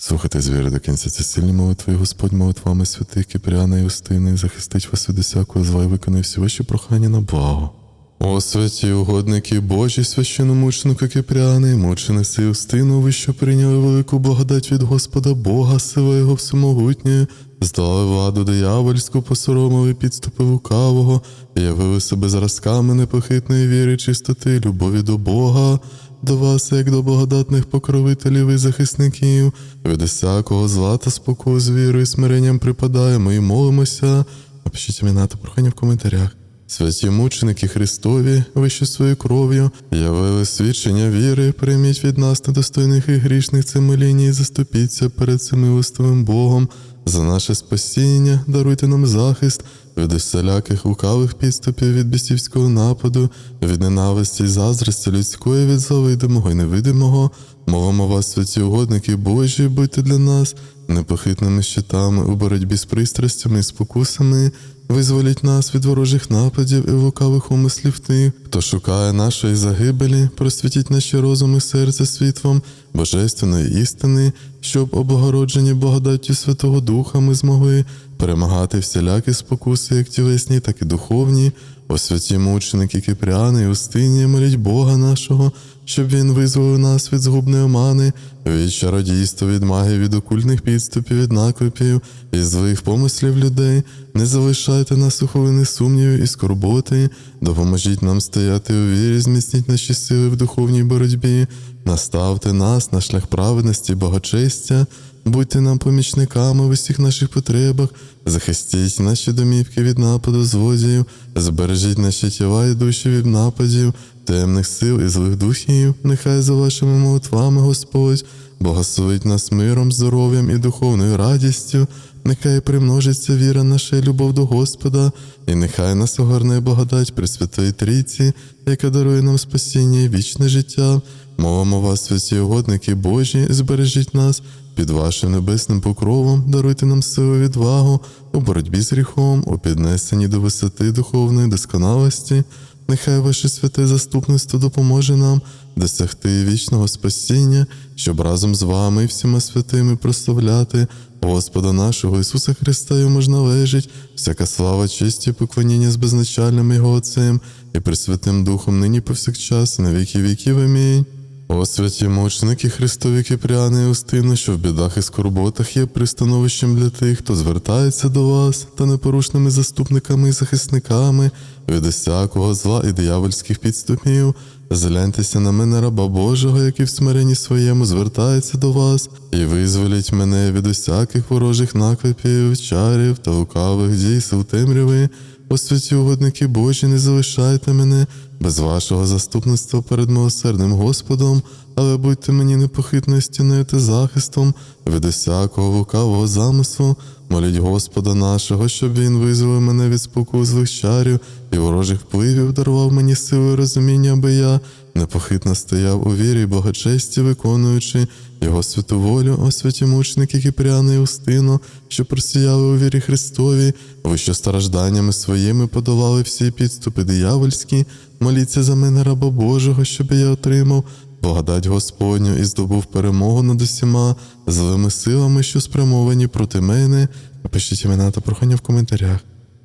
Слухайте звіри до кінця ці сильні молитви, Господь молитвами святих Кіпріана і Устини, захистить вас від усякого зла і виконає всі ваші прохання на благо. О святі угодники Божі, священомученику Кіпріани, мучениці Устину, ви що прийняли велику благодать від Господа Бога, сила Його всемогутньої, здали владу диявольську, посоромили підступи лукавого, явили себе зразками непохитної віри, чистоти, любові до Бога, до вас, як до благодатних покровителів і захисників, від усякого зла та спокою з вірою і смиренням припадаємо і молимося. Напишіть імена та прохання в коментарях. Святі мученики Христові, ви що своєю кров'ю явили свідчення віри, прийміть від нас недостойних і грішних цими лінії, заступіться перед цим милостивим Богом за наше спасіння, даруйте нам захист від усіляких лукавих підступів, від бісівського нападу, від ненависті й заздрості людської, від завидимого і невидимого. Мовимо вас, святі угодники Божі, будьте для нас непохитними щитами у боротьбі з пристрастями і спокусами. Визволіть нас від ворожих нападів і лукавих умислів тих, хто шукає нашої загибелі, просвітіть наші розуми серце світлом божественної істини, щоб облагороджені благодаттю Святого Духа ми змогли перемагати всілякі спокуси, як тілесні, так і духовні. О святі мученики Кипряни і Устині, моліть Бога нашого, щоб Він визволив нас від згубної омани, від чародійства, від магії, від окультних підступів, від наклепів і злих помислів людей. Не залишайте нас у хвилини сумнівів і скорботи, допоможіть нам стояти у вірі, зміцніть наші сили в духовній боротьбі, наставте нас на шлях праведності і благочестя, будьте нам помічниками в усіх наших потребах, захистіть наші домівки від нападу злодіїв, збережіть наші тіла і душі від нападів, темних сил і злих духів, нехай за вашими молитвами, Господь, благословить нас миром, здоров'ям і духовною радістю, нехай примножиться віра наша і любов до Господа, і нехай нас огорне благодать Пресвятої Трійці, яка дарує нам спасіння і вічне життя. Мовимо вас, святі угодники Божі, збережіть нас під вашим небесним покровом, даруйте нам силу і відвагу у боротьбі з гріхом, у піднесенні до висоти духовної досконалості. Нехай ваше святе заступництво допоможе нам досягти вічного спасіння, щоб разом з вами і всіма святими прославляти Господа нашого Ісуса Христа, йому ж належить, всяка слава, честь і поклоніння з безначальним Його Отцем і Пресвятим Духом нині повсякчас на віки віків. Амінь. О святі мученики Христові Кипряни і Устину, що в бідах і скорботах є пристановищем для тих, хто звертається до вас та непорушними заступниками і захисниками від усякого зла і диявольських підступів. Згляньтеся на мене, раба Божого, який в смиренні своєму звертається до вас, і визволіть мене від усяких ворожих наклепів, чарів та лукавих дій сил темряви. О святі угодники Божі, не залишайте мене без вашого заступництва перед милосердним Господом, але будьте мені непохитною стіною та захистом від усякого лукавого замислу. Моліть Господа нашого, щоб Він визволив мене від спокус злих чарів і ворожих впливів, дарував мені силу і розуміння, аби я непохитно стояв у вірі й благочесті, виконуючи його святу волю, о святі мучники Кіпряни і Устину, що просіяли у вірі Христові, ви що стражданнями своїми подолали всі підступи диявольські, моліться за мене, раба Божого, щоб я отримав благодать Господню і здобув перемогу над усіма злими силами, що спрямовані проти мене. Напишіть імена та прохання в коментарях.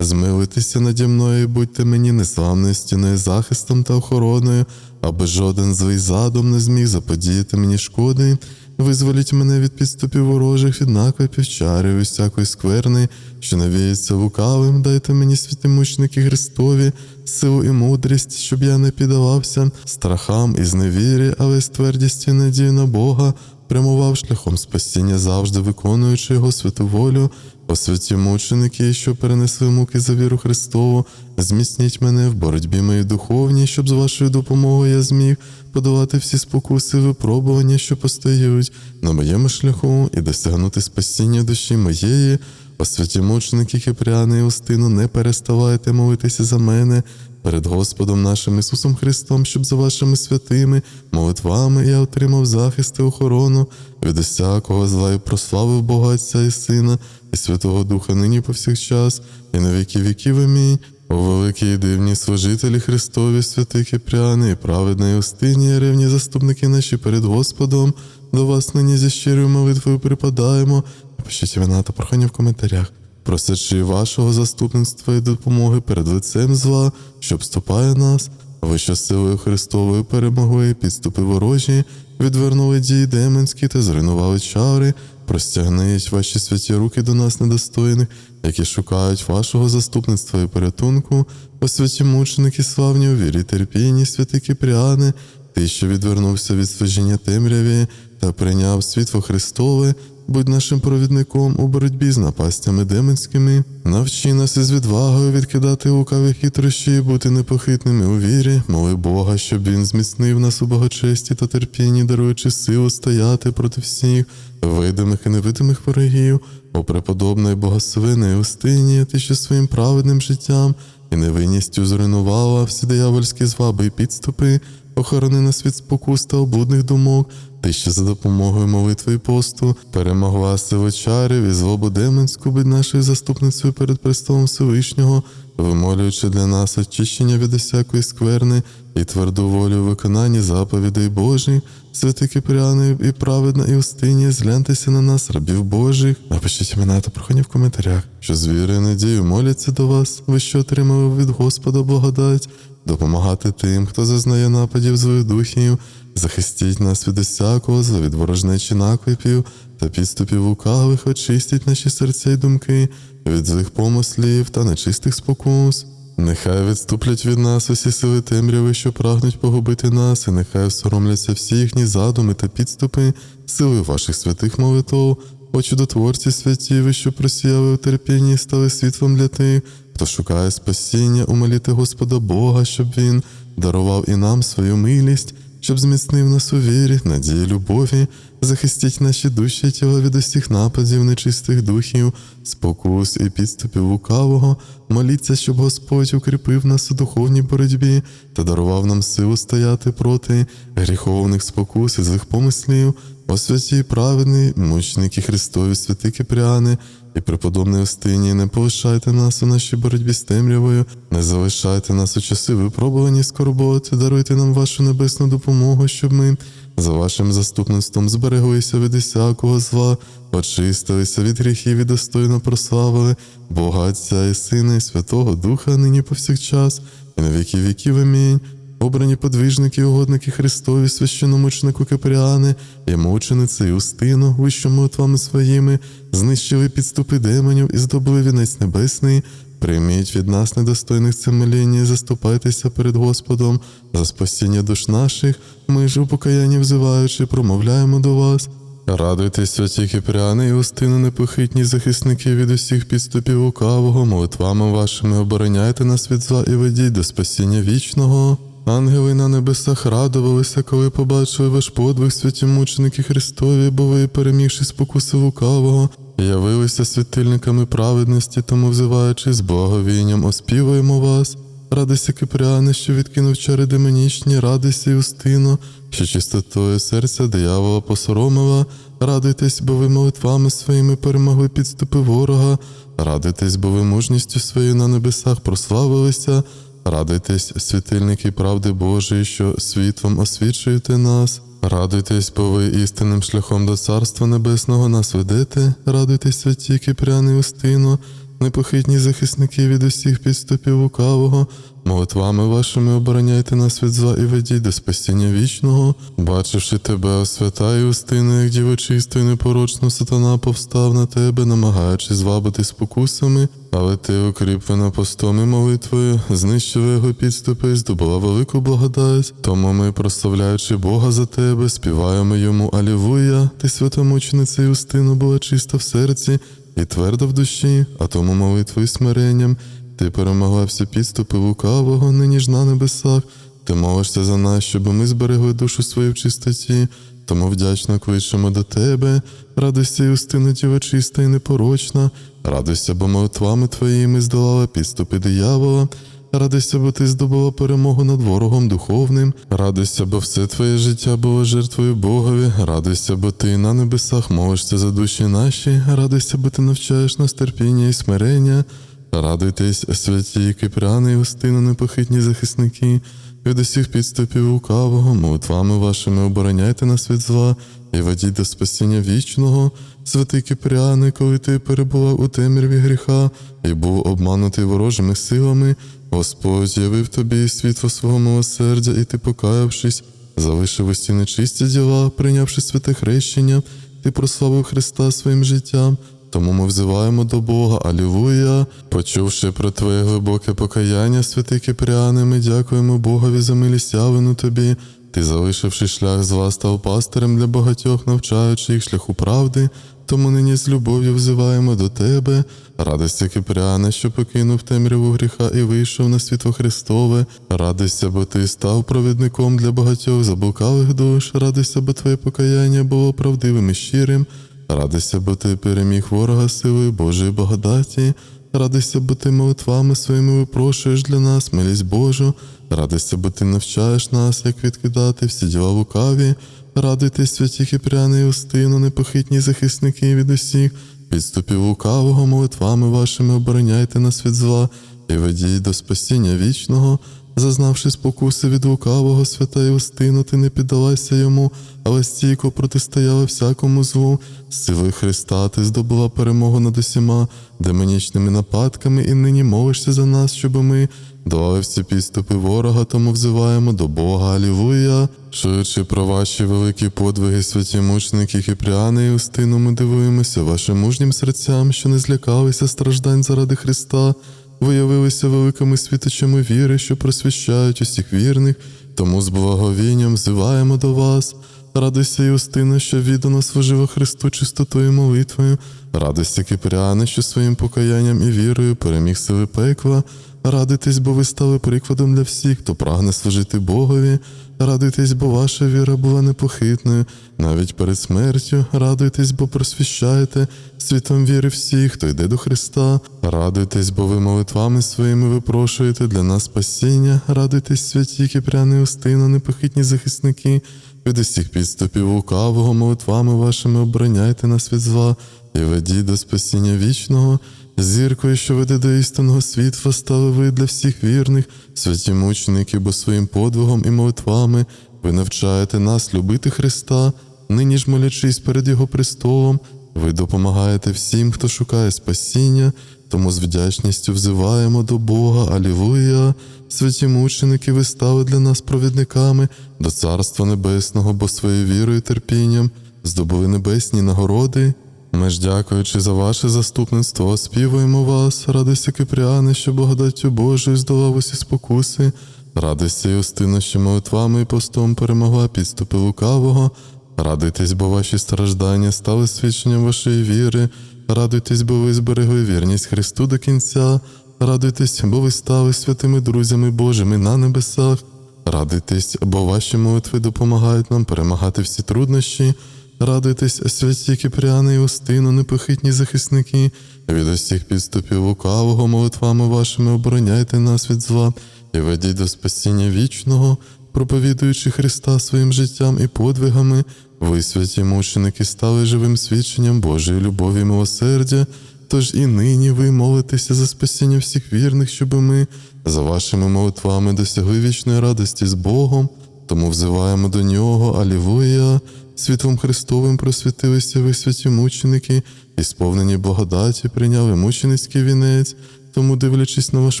Змилуйтеся наді мною, будьте мені незламною стіною, захистом та охороною, аби жоден злий задум не зміг заподіяти мені шкоди. Визволіть мене від підступів ворожих, від наклепів, чарів і всякої скверни, що навіється лукавим. Дайте мені святі мучники Христові, силу і мудрість, щоб я не піддавався страхам і зневірі, але з твердістю надію на Бога прямував шляхом спасіння, завжди виконуючи його святу волю. О святі мученики, що перенесли муки за віру Христову, зміцніть мене в боротьбі моїй духовній, щоб з вашою допомогою я зміг подолати всі спокуси випробування, що постають на моєму шляху, і досягнути спасіння душі моєї. О святі мученики і Устину, не переставайте молитися за мене перед Господом нашим Ісусом Христом, щоб за вашими святими молитвами я отримав захист і охорону від усякого зла і прославив Бога Отця і Сина, і Святого Духа нині повсякчас, і на віки віків. Амінь. Великі і дивні служителі Христові, святий Кипряни, і праведна Юстинія, ревні заступники наші перед Господом, до вас нині зі щирою молитвою припадаємо. Пишіть імена та прохання в коментарях, просячи вашого заступництва і допомоги перед лицем зла, що обступає нас. Ви що силою Христовою перемогли підступи ворожі, відвернули дії демонські та зруйнували чари, простягніть ваші святі руки до нас недостойних, які шукають вашого заступництва і порятунку, о святі мученики славні у вірі терпінні, святи Кипріани, ти, що відвернувся від служіння темряві та прийняв світло Христове, будь нашим провідником у боротьбі з напастями демонськими. Навчи нас із відвагою відкидати лукаві хитрощі і бути непохитними у вірі. Моли Бога, щоб він зміцнив нас у благочесті та терпінні, даруючи силу стояти проти всіх видимих і невидимих ворогів. О преподобної богословини Устинія, ти що своїм праведним життям і невинністю зруйнувала всі диявольські зваби і підступи, охорони нас від спокус та облудних думок, ти що за допомогою молитви і посту перемогла силу чарів і злобу демонську, будь нашою заступницею перед престолом Всевишнього, вимолюючи для нас очищення від усякої скверни і тверду волю у виконанні заповідей Божих, святи Кипряни і праведна Іустинія, згляньтеся на нас, рабів Божих. Напишіть імена та прохання в коментарях, що з вірою надією моляться до вас, ви що отримали від Господа благодать, допомагати тим, хто зазнає нападів злих духів, захистіть нас від усякого зла, від ворожнечі наклепів та підступів лукавих, очистіть наші серця й думки від злих помислів та нечистих спокус. Нехай відступлять від нас усі сили темряви, що прагнуть погубити нас, і нехай соромляться всі їхні задуми та підступи, сили ваших святих молитв, о чудотворці святі, ви, що просіяли у терпінні стали світлом для тих, хто шукає спасіння, умоліти Господа Бога, щоб Він дарував і нам свою милість, щоб зміцнив нас у вірі, надії, любові, захистіть наші душі і тіла від усіх нападів нечистих духів, спокус і підступів лукавого, моліться, щоб Господь укріпив нас у духовній боротьбі та дарував нам силу стояти проти гріховних спокус і злих помислів, о святі праведний, мучники Христові, святи Кипряни, і преподобний Остинії, не полишайте нас у нашій боротьбі з темрявою, не залишайте нас у часи випробувані скорботи, даруйте нам вашу небесну допомогу, щоб ми за вашим заступництвом збереглися від усякого зла, очистилися від гріхів і достойно прославили Бога Отця і Сина, і Святого Духа, нині повсякчас, і на віки віків. Амінь. Обрані подвижники угодники Христові, священомучнику Кипріани, і мучениці Юстину, вищими молитвами своїми, знищили підступи демонів і здобули вінець небесний. Прийміть від нас недостойних це моління і заступайтеся перед Господом за спасіння душ наших. Ми ж у покаянні взиваючи, промовляємо до вас. Радуйтесь, святі Кипряни і устину непохитні захисники від усіх підступів лукавого, молитвами вашими обороняйте нас від зла і ведіть до спасіння вічного. Ангели на небесах радувалися, коли побачили ваш подвиг, святі мученики Христові, бо ви, перемігши спокуси лукавого, явилися світильниками праведності, тому взиваючи з благовінням, оспіваємо вас. Радуйся, Кипряни, що відкинув чари демонічні, радуйся, Юстино, що чистотою серця диявола посоромила. Радуйтесь, бо ви молитвами своїми перемогли підступи ворога. Радуйтесь, бо ви мужністю своєю на небесах прославилися. Радуйтесь, світильники правди Божої, що світлом освічуєте нас. Радуйтесь, бо ви істинним шляхом до Царства Небесного нас ведете. Радуйтесь, святі Кипряни Устино, непохитні захисники від усіх підступів лукавого. Молитвами вашими обороняйте нас від зла і ведіть до спасіння вічного. Бачивши тебе, свята і Устина, як діво чисто і непорочно, сатана повстав на тебе, намагаючись звабити спокусами, але ти, укріплена постом і молитвою, знищила його підступи здобула велику благодать. Тому ми, прославляючи Бога за тебе, співаємо йому Алілуя, ти святомучениця Юстина була чиста в серці і тверда в душі, а тому молитвою смиренням. Ти перемогла всі підступи лукавого, нині ж на небесах. Ти молишся за нас, щоб ми зберегли душу свою в чистоті, тому вдячно кличемо до тебе. Радуйся, Юстина, діва чиста і непорочна. Радуйся, бо молитвами твоїми здолала підступи диявола. Радуйся, бо ти здобула перемогу над ворогом духовним. Радуйся, бо все твоє життя було жертвою Богові. Радуйся, бо ти на небесах молишся за душі наші. Радуйся, бо ти навчаєш нас терпіння і смирення. Радуйтесь, святі Кипряни і непохитні захисники, від усіх підступів лукавого, молитвами вашими обороняйте нас від зла і ведіть до спасіння вічного. Святий Кипряни, коли ти перебував у темряві гріха і був обманутий ворожими силами, Господь явив тобі світло свого милосердя, і ти, покаявшись, залишив усі нечисті діла, прийнявши святе хрещення, ти прославив Христа своїм життям. Тому ми взиваємо до Бога, Алілуя. Почувши про твоє глибоке покаяння, святий Кипріане, ми дякуємо Богові за милість явлену тобі. Ти, залишивши шлях зла, став пастирем для багатьох, навчаючи їх шляху правди. Тому нині з любов'ю взиваємо до тебе. Радуйся, Кипріане, що покинув темряву гріха і вийшов на світло Христове. Радуйся, бо ти став провідником для багатьох заблукалих душ. Радуйся, бо твоє покаяння було правдивим і щирим. Радуйся, бо ти переміг ворога силою Божої благодаті. Радуйся, бо ти молитвами своїми випрошуєш для нас милість Божу. Радуйся, бо ти навчаєш нас, як відкидати всі діла лукаві. Радуйтесь, святі Кипряни і Устину, непохитні захисники від усіх. Підступів лукавого молитвами вашими обороняйте нас від зла і ведіть до спасіння вічного. Зазнавши спокуси від лукавого, свята Юстину, ти не піддалася йому, але стійко протистояла всякому злу. З силою Христа ти здобула перемогу над усіма демонічними нападками, і нині молишся за нас, щоб ми долали всі підступи ворога, тому взиваємо до Бога. Алілуя. Чуючи про ваші великі подвиги, святі мучники Кіпріани і Устину, ми дивуємося вашим мужнім серцям, що не злякалися страждань заради Христа виявилися великими світочами віри, що просвіщають усіх вірних, тому з благовінням взиваємо до вас. Радуйся, Юстина, що віддано служила Христу чистотою молитвою. Радуйся, Кипряни, що своїм покаянням і вірою переміг сили пекла. радитись, бо ви стали прикладом для всіх, хто прагне служити Богові. Радуйтесь, бо ваша віра була непохитною, навіть перед смертю. Радуйтесь, бо просвіщаєте світом віри всіх, хто йде до Христа. Радуйтесь, бо ви молитвами своїми випрошуєте для нас спасіння. Радуйтесь, святі Кіпряни Устина, непохитні захисники. Від усіх підступів лукавого молитвами вашими обороняйте нас від зла і ведіть до спасіння вічного. Зіркою, що веде до істинного світла, стали ви для всіх вірних, святі мученики, бо своїм подвигом і молитвами ви навчаєте нас любити Христа, нині ж молячись перед Його престолом, ви допомагаєте всім, хто шукає спасіння, тому з вдячністю взиваємо до Бога, Алілуя. Святі мученики, ви стали для нас провідниками до Царства Небесного, бо своєю вірою і терпінням здобули небесні нагороди. Ми ж, дякуючи за ваше заступництво, оспівуємо вас, радуйся, Кипріани, що благодаттю Божою здолав усі спокуси, радуйся, Юстина, що молитвами і постом перемогла підступи лукавого. Радуйтесь, бо ваші страждання стали свідченням вашої віри. Радуйтесь, бо ви зберегли вірність Христу до кінця. Радуйтесь, бо ви стали святими друзями Божими на небесах. Радуйтесь, бо ваші молитви допомагають нам перемагати всі труднощі. Радуйтесь, святі Кіпряни і Устину, непохитні захисники, від усіх підступів лукавого молитвами вашими обороняйте нас від зла і ведіть до спасіння вічного, проповідуючи Христа своїм життям і подвигами, ви, святі мученики, стали живим свідченням Божої любові і милосердя. Тож і нині ви молитеся за спасіння всіх вірних, щоб ми за вашими молитвами досягли вічної радості з Богом, тому взиваємо до нього, Алілуя. Світлом Христовим просвітилися ви святі мученики, і сповнені благодаті прийняли мученицький вінець. Тому, дивлячись на ваш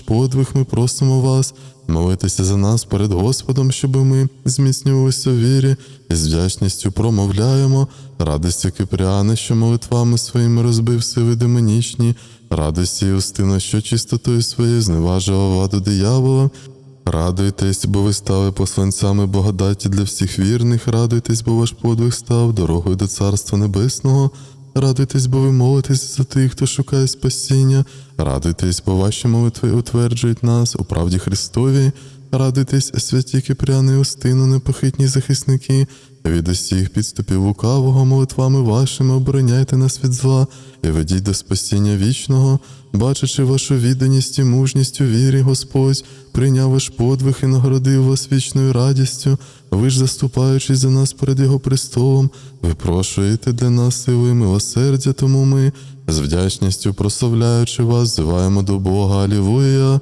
подвиг, ми просимо вас молитися за нас перед Господом, щоб ми зміцнювалися в вірі і з вдячністю промовляємо. Радуйся, Кипріане, що молитвами своїми розбив сили демонічні, радуйся, Юстина, що чистотою своєю зневажила владу диявола. Радуйтесь, бо ви стали посланцями благодаті для всіх вірних, радуйтесь, бо ваш подвиг став дорогою до Царства Небесного. Радуйтесь, бо ви молитесь за тих, хто шукає спасіння. Радуйтесь, бо ваші молитви утверджують нас у правді Христові. Радуйтесь, святі Кипряни Устину, непохитні захисники, від усіх підступів лукавого, молитвами вашими обороняйте нас від зла і ведіть до спасіння вічного, бачачи вашу відданість і мужність у вірі, Господь, прийняв ваш подвиг і нагородив вас вічною радістю. Ви ж, заступаючись за нас перед Його престолом, випрошуєте для нас сили милосердя, тому ми, з вдячністю прославляючи вас, зиваємо до Бога. Алілуя!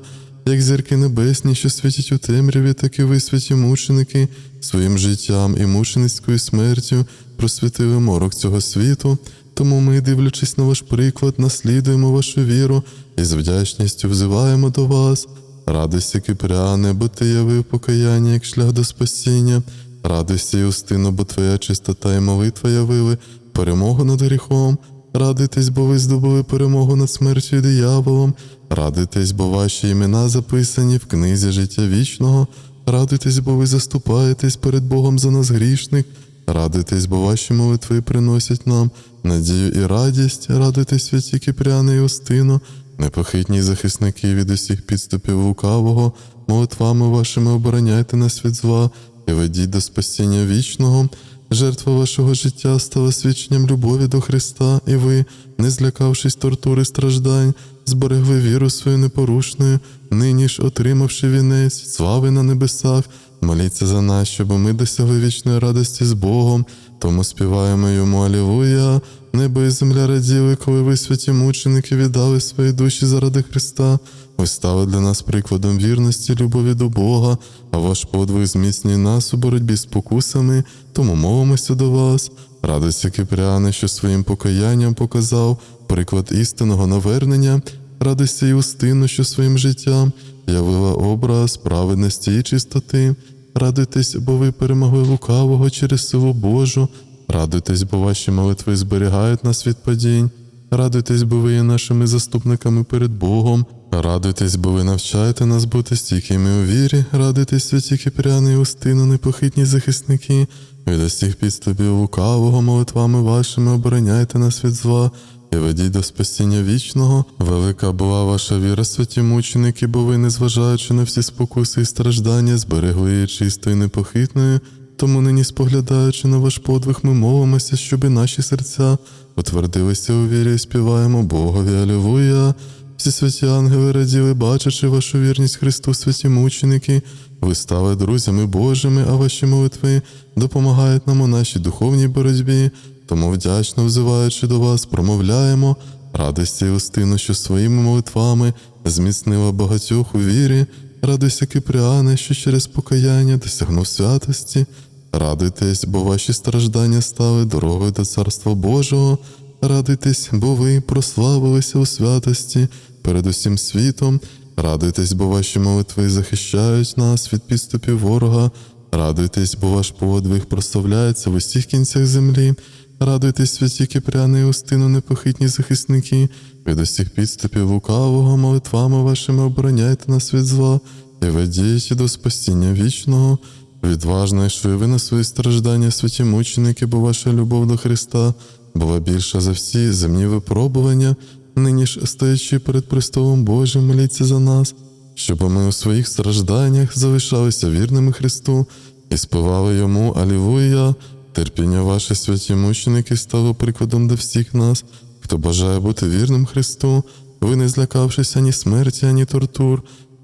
Як зірки небесні, що світять у темряві, так і ви, святі мученики, своїм життям і мученицькою смертю просвітили морок цього світу. Тому ми, дивлячись на ваш приклад, наслідуємо вашу віру і з вдячністю взиваємо до вас. Радуйся, Кипряне, бо ти явив покаяння як шлях до спасіння. Радуйся, Юстино, бо твоя чистота і молитва явили перемогу над гріхом. Радуйтесь, бо ви здобули перемогу над смертю і дияволом. Радуйтесь, бо ваші імена записані в книзі життя вічного. Радуйтесь, бо ви заступаєтесь перед Богом за нас грішних. Радуйтесь, бо ваші молитви приносять нам надію і радість. Радуйтесь, святі Кипряни і Остино, непохитні захисники від усіх підступів лукавого, молитвами вашими обороняйте нас від зла і ведіть до спасіння вічного. Жертва вашого життя стала свідченням любові до Христа, і ви, не злякавшись тортури страждань, зберегли віру свою непорушною, нині ж, отримавши вінець, слави на небесах, моліться за нас, щоб ми досягли вічної радості з Богом, тому співаємо йому Алілуя. Небо і земля раділи, коли ви, святі мученики, віддали свої душі заради Христа. Ви стали для нас прикладом вірності, любові до Бога, а ваш подвиг зміцнює нас у боротьбі з покусами, тому молимося до вас. Радуйся, Кипряне, що своїм покаянням показав приклад істинного навернення. Радуйся, Юстину, що своїм життям явила образ праведності і чистоти. Радуйтесь, бо ви перемогли лукавого через силу Божу. Радуйтесь, бо ваші молитви зберігають нас від падінь. Радуйтесь, бо ви є нашими заступниками перед Богом. Радуйтесь, бо ви навчаєте нас бути стійкими у вірі. Радуйтесь, святі Кипряни і Устину, непохитні захисники. Від усіх підступів лукавого молитвами вашими обороняйте нас від зла і ведіть до спасіння вічного. Велика була ваша віра, святі мученики, бо ви, незважаючи на всі спокуси і страждання, зберегли її чистою і непохитною. Тому нині, споглядаючи на ваш подвиг, ми молимося, щоб і наші серця утвердилися у вірі і співаємо Богові Алілуя. Всі святі ангели раділи, бачачи вашу вірність Христу, святі мученики. Ви стали друзями Божими, а ваші молитви допомагають нам у нашій духовній боротьбі. Тому, вдячно взиваючи до вас, промовляємо радості і устину, що своїми молитвами зміцнила багатьох у вірі. Радуйся, Кипріане, що через покаяння досягнув святості. Радуйтесь, бо ваші страждання стали дорогою до Царства Божого. Радуйтесь, бо ви прославилися у святості перед усім світом. Радуйтесь, бо ваші молитви захищають нас від підступів ворога. Радуйтесь, бо ваш подвиг прославляється в усіх кінцях землі. Радуйтесь, святі Кипряни і Устину, непохитні захисники, від усіх підступів лукавого, молитвами вашими обороняйте нас від зла і ведіть до спасіння вічного. Відважно йшли ви на свої страждання, святі мученики, бо ваша любов до Христа була більша за всі земні випробування. Нині ж, стоячи перед престолом Божим, моліться за нас, щоб ми у своїх стражданнях залишалися вірними Христу і співали йому Алілуя. Терпіння ваше, святі мученики, стало прикладом до всіх нас, хто бажає бути вірним Христу. Ви, не злякавшись ані смерті, ані тортур,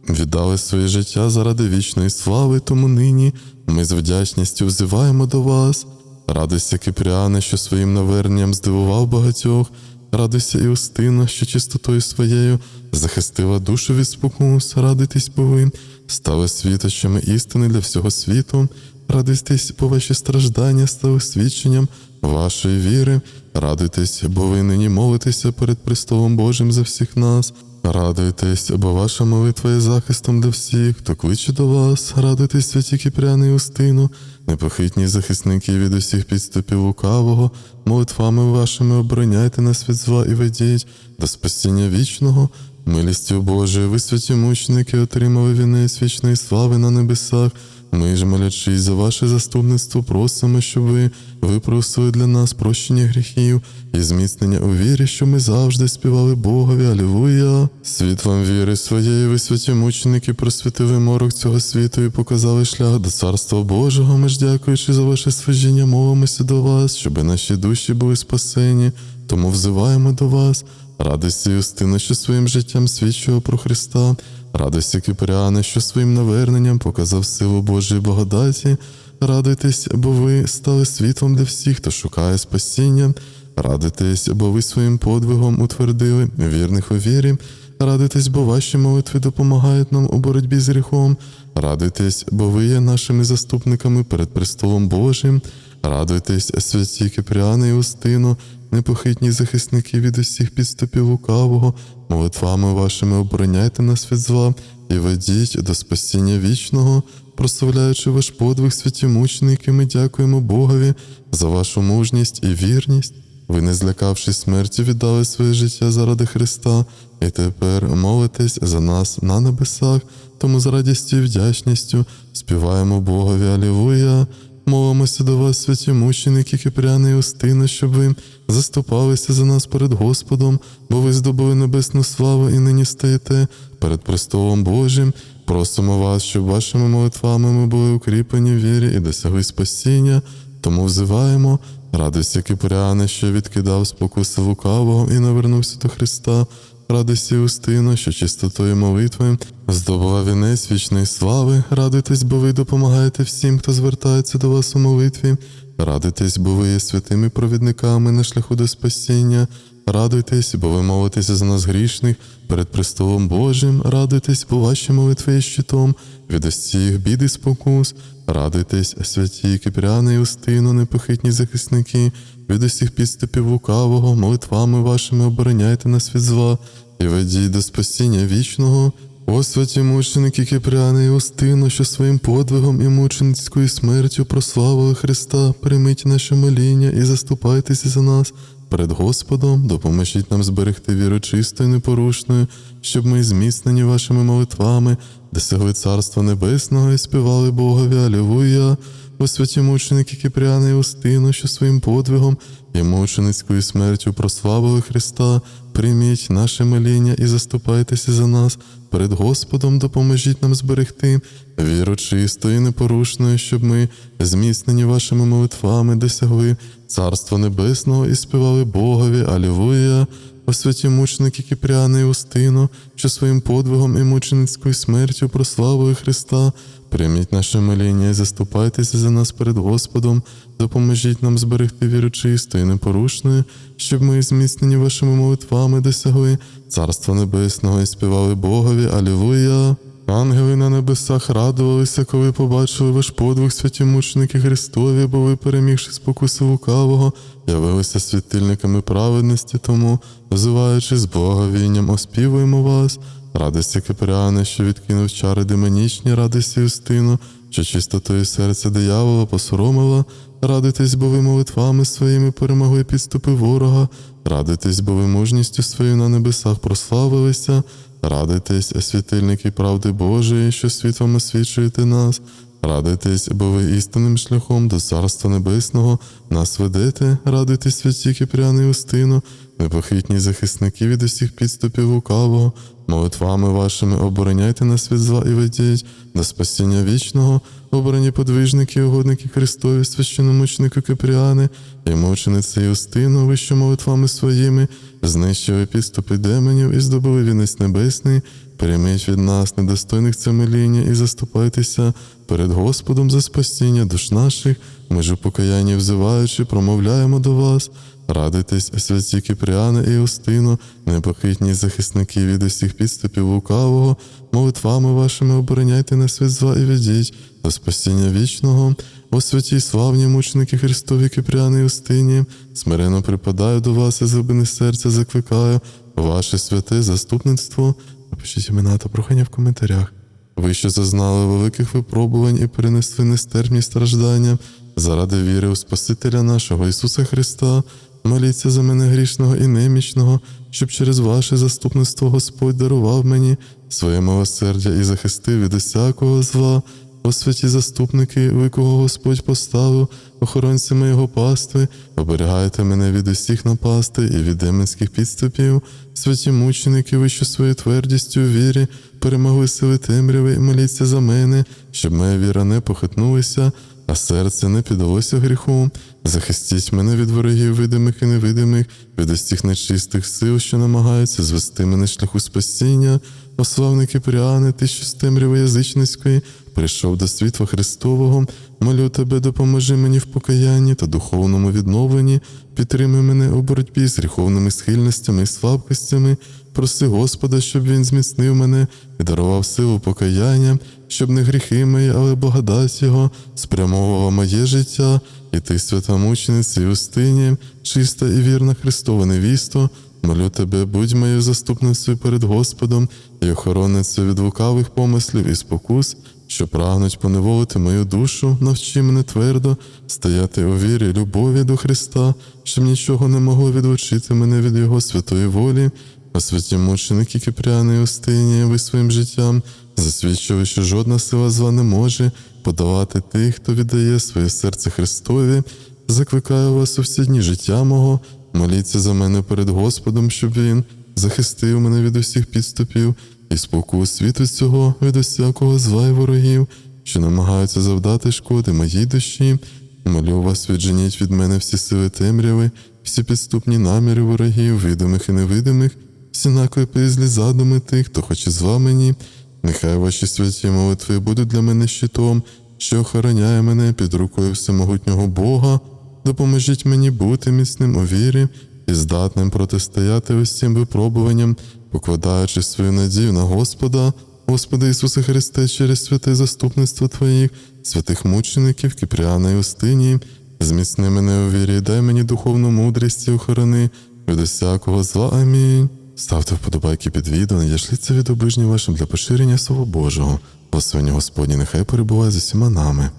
віддали своє життя заради вічної слави, тому нині ми з вдячністю взиваємо до вас. Радуйся, Кипріане, що своїм наверненням здивував багатьох. Радуйся і Устина, що чистотою своєю захистила душу від спокус. Радуйтесь, бо ви стали світочами істини для всього світу. Радуйтесь, бо ваші страждання стали свідченням вашої віри. Радуйтесь, бо ви нині молитеся перед престолом Божим за всіх нас. Радуйтесь, бо ваша молитва є захистом для всіх, хто кличе до вас. Радуйтесь, святі Кіпряни і Устину, непохитні захисники від усіх підступів лукавого, молитвами вашими обороняйте нас від зла і ведіть до спасіння вічного. Милістю Божою, ви святі мученики отримали вінець вічної слави на небесах. Ми ж, молячись за ваше заступництво, просимо, щоб ви випросили для нас прощення гріхів і зміцнення у вірі, що ми завжди співали Богові. Алілуя! Світ вам віри своєї, ви святі мученики, просвітили морок цього світу і показали шлях до Царства Божого. Ми ж дякуючи за ваше свяжіння, молимося до вас, щоб наші душі були спасені. Тому взиваємо до вас. Радості Юстина, що своїм життям свідчила про Христа, радості Кипріана, що своїм наверненням показав силу Божої благодаті. Радуйтесь, бо ви стали світлом для всіх, хто шукає спасіння. Радуйтесь, бо ви своїм подвигом утвердили вірних у вірі. Радуйтесь, бо ваші молитви допомагають нам у боротьбі з гріхом. Радуйтесь, бо ви є нашими заступниками перед престолом Божим. Радуйтесь, святі Кипріани і Устино, непохитні захисники від усіх підступів лукавого, молитвами вашими обороняйте нас від зла і ведіть до спасіння вічного, прославляючи ваш подвиг, святі мученики, ми дякуємо Богові за вашу мужність і вірність. Ви, не злякавшись смерті, віддали своє життя заради Христа, і тепер молитесь за нас на небесах, тому з радістю і вдячністю співаємо Богові Алілуя. Молимося до вас, святі мученики, Кипряни і Устина, щоб ви заступалися за нас перед Господом, бо ви здобули небесну славу і нині стоїте перед престолом Божим. Просимо вас, щоб вашими молитвами ми були укріплені в вірі і досягли спасіння. Тому взиваємо, радості Кипряни, що відкидав спокуси лукавого і навернувся до Христа. Радості Устина, що чистотою молитви здобула вінець вічної слави. Радуйтесь, бо ви допомагаєте всім, хто звертається до вас у молитві. Радуйтесь, бо ви є святими провідниками на шляху до спасіння. Радуйтесь, бо ви молитеся за нас грішних перед престолом Божим. Радуйтесь, бо ваші молитви є щитом від усіх бід і спокус. Радуйтесь, святі Кипряни і устину, непохитні захисники, від усіх підступів лукавого, молитвами вашими обороняйте нас від зла і ведіть до спасіння вічного. О святі мученики Кипряни і Устино, що своїм подвигом і мученицькою смертю прославили Христа, прийміть наше моління і заступайтеся за нас перед Господом, допоможіть нам зберегти віру чистою і непорушною, щоб ми, зміцнені вашими молитвами, досягли Царства Небесного і співали Богові Алілуя. О святі мученики Кипряни і Устину, що своїм подвигом і мученицькою смертю прославили Христа, прийміть наше моління і заступайтеся за нас перед Господом, допоможіть нам зберегти віру чистою і непорушною, щоб ми, зміцнені вашими молитвами, досягли Царства Небесного і співали Богові Алілуя. О святі мученики Кіпряни і Устино, що своїм подвигом і мученицькою смертю прославили Христа, прийміть наше моління і заступайтеся за нас перед Господом, допоможіть нам зберегти віру чистою і непорушною, щоб ми, зміцнені вашими молитвами, досягли Царства Небесного і співали Богові Алілуя. Ангели на небесах радувалися, коли побачили ваш подвиг, святі мученики Христові, бо ви, перемігши спокуси лукавого, явилися світильниками праведності, тому, взиваючи з Боговінням, оспівуємо вас. Радості Кипряни, що відкинув чари демонічні, радості Юстину, що чистотою серця диявола посоромила. Радуйтесь, бо ви молитвами своїми перемогли підступи ворога. Радуйтесь, бо ви мужністю своєю на небесах прославилися. Радуйтесь, світильники правди Божої, що світлом освічуєте нас. Радуйтесь, бо ви істинним шляхом до Царства Небесного нас ведете. Радуйтесь, святі Кипряни і Устину, непохитні захисники від усіх підступів лукавого. Молитвами вашими обороняйте нас від зла і ведіть до спасіння вічного, обрані подвижники, угодники Христові, священномучнику Кипріани, і мучениці Юстину, ви що молитвами своїми, знищили підступи демонів і здобули вінець небесний, прийміть від нас недостойних це миління і заступайтеся перед Господом за спасіння душ наших, ми ж у покаянні взиваючи, промовляємо до вас. Радуйтесь, святі Кіпріани і Устино, непохитні захисники від усіх підступів лукавого, молитвами вашими обороняйте нас від зла і ведіть до спасіння вічного. О святі славні мученики Христові Кіпріани і Устині, смирено припадаю до вас і глибини серця закликаю ваше святе заступництво. Напишіть імена та прохання в коментарях. Ви, що зазнали великих випробувань і перенесли нестерпні страждання заради віри у Спасителя нашого Ісуса Христа, моліться за мене грішного і немічного, щоб через ваше заступництво Господь дарував мені своє милосердя і захистив від усякого зла. О святі заступники, ви кого Господь поставив, охоронцями його пастви, оберігайте мене від усіх напастей і від демонських підступів, святі мученики, ви що своєю твердістю у вірі перемогли сили темряви моліться за мене, щоб моя віра не похитнулася, а серце не піддалося гріху. Захистіть мене від ворогів видимих і невидимих, від усіх нечистих сил, що намагаються звести мене шляху спасіння. О славний Кипріане, ти що з темряви язичницької? Прийшов до світла Христового, молю тебе, допоможи мені в покаянні та духовному відновленні, підтримуй мене у боротьбі з гріховними схильностями і слабкостями. Проси Господа, щоб він зміцнив мене і дарував силу покаяння, щоб не гріхи мої, але благодать Його спрямовувала моє життя, і ти, свята мучениця Юстині, чиста і вірна Христова невісто, молю тебе, будь моєю заступницею перед Господом і охоронницею від лукавих помислів і спокус, що прагнуть поневолити мою душу, навчи мене твердо стояти у вірі любові до Христа, щоб нічого не могло відлучити мене від Його святої волі. А святі мученики Кипряни і Устинія, ви своїм життям засвідчили, що жодна сила зла не може подавати тих, хто віддає своє серце Христові. Закликаю вас у всі дні життя мого, моліться за мене перед Господом, щоб Він захистив мене від усіх підступів і спокус світу цього від усякого зла й ворогів, що намагаються завдати шкоди моїй душі. Молю вас, відженіть від мене всі сили темряви, всі підступні наміри ворогів, видимих і невидимих, всі наклепи і злі задуми тих, хто хоче зла мені. Нехай ваші святі молитви будуть для мене щитом, що охороняє мене під рукою всемогутнього Бога. Допоможіть мені бути міцним у вірі і здатним протистояти усім випробуванням, покладаючи свою надію на Господа, Господи Ісусе Христе, через святе заступництво Твоїх, святих мучеників, Кіпріана і Устинії, зміцни мене у вірі дай мені духовну мудрість і охорони від усякого зла. Амінь. Ставте вподобайки під відео, надішліться від оближніх вашим для поширення Слова Божого. Благословення Господні нехай перебуває з усіма нами.